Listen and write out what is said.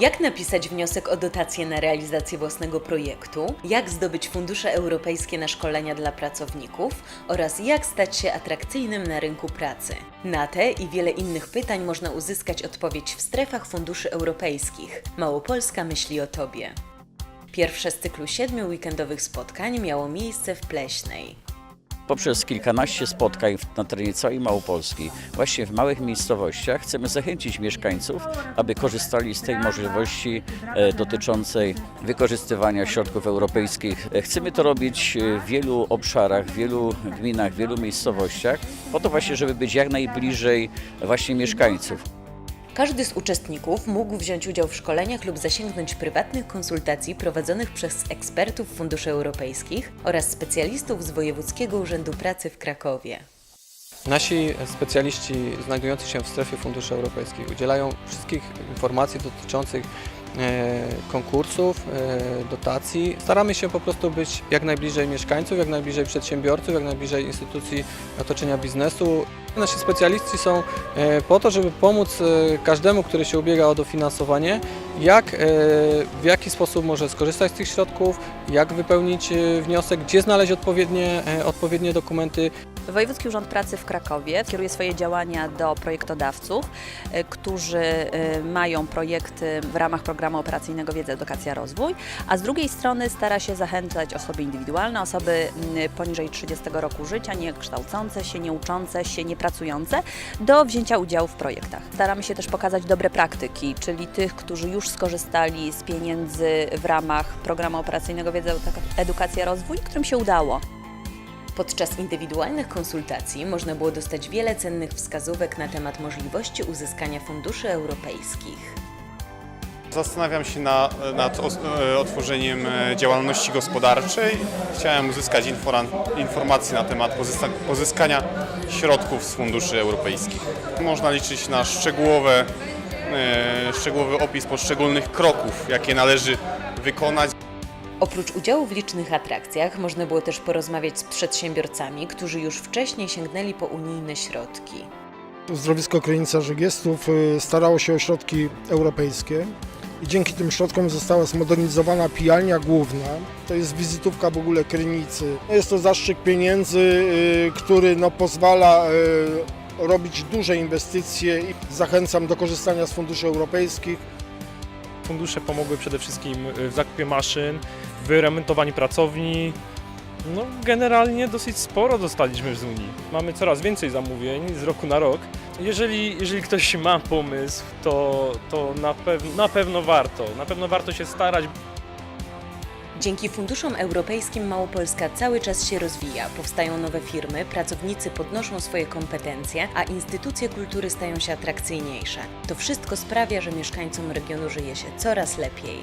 Jak napisać wniosek o dotację na realizację własnego projektu? Jak zdobyć fundusze europejskie na szkolenia dla pracowników? Oraz jak stać się atrakcyjnym na rynku pracy? Na te i wiele innych pytań można uzyskać odpowiedź w strefach funduszy europejskich. Małopolska myśli o Tobie. Pierwsze z cyklu siedmiu weekendowych spotkań miało miejsce w Pleśnej. Poprzez kilkanaście spotkań na terenie całej Małopolski, właśnie w małych miejscowościach, chcemy zachęcić mieszkańców, aby korzystali z tej możliwości e, dotyczącej wykorzystywania środków europejskich. E, Chcemy to robić e, w wielu obszarach, w wielu gminach, w wielu miejscowościach, po to właśnie, żeby być jak najbliżej właśnie mieszkańców. Każdy z uczestników mógł wziąć udział w szkoleniach lub zasięgnąć prywatnych konsultacji prowadzonych przez ekspertów funduszy europejskich oraz specjalistów z Wojewódzkiego Urzędu Pracy w Krakowie. Nasi specjaliści znajdujący się w strefie funduszy europejskich udzielają wszystkich informacji dotyczących konkursów, e, dotacji. Staramy się po prostu być jak najbliżej mieszkańców, jak najbliżej przedsiębiorców, jak najbliżej instytucji otoczenia biznesu. Nasi specjaliści są e, po to, żeby pomóc e, każdemu, który się ubiega o dofinansowanie, jak, e, w jaki sposób może skorzystać z tych środków, jak wypełnić e, wniosek, gdzie znaleźć odpowiednie, e, odpowiednie dokumenty, Wojewódzki Urząd Pracy w Krakowie kieruje swoje działania do projektodawców, którzy mają projekty w ramach programu operacyjnego Wiedza, Edukacja, Rozwój, a z drugiej strony stara się zachęcać osoby indywidualne, osoby poniżej 30 roku życia, niekształcące się, nieuczące się, niepracujące do wzięcia udziału w projektach. Staramy się też pokazać dobre praktyki, czyli tych, którzy już skorzystali z pieniędzy w ramach programu operacyjnego Wiedza, Edukacja, Rozwój, którym się udało. Podczas indywidualnych konsultacji można było dostać wiele cennych wskazówek na temat możliwości uzyskania funduszy europejskich. Zastanawiam się na, nad e, otworzeniem e, działalności gospodarczej. Chciałem uzyskać infora- informacje na temat pozyska- pozyskania środków z funduszy europejskich. Można liczyć na szczegółowe, szczegółowy opis poszczególnych kroków, jakie należy wykonać. Oprócz udziału w licznych atrakcjach można było też porozmawiać z przedsiębiorcami, którzy już wcześniej sięgnęli po unijne środki. Zdrowisko Krynica Żegiestów y, starało się o środki europejskie i dzięki tym środkom została zmodernizowana pijalnia główna. To jest wizytówka w ogóle Krynicy. Jest to zastrzyk pieniędzy, y, który no, pozwala y, robić duże inwestycje i zachęcam do korzystania z funduszy europejskich. Fundusze pomogły przede wszystkim w zakupie maszyn, w wyremontowaniu pracowni. No, generalnie dosyć sporo dostaliśmy z Unii. Mamy coraz więcej zamówień z roku na rok. Jeżeli, jeżeli ktoś ma pomysł, to, to na, pew, na pewno warto. Na pewno warto się starać, Dzięki funduszom europejskim Małopolska cały czas się rozwija, powstają nowe firmy, pracownicy podnoszą swoje kompetencje, a instytucje kultury stają się atrakcyjniejsze. To wszystko sprawia, że mieszkańcom regionu żyje się coraz lepiej.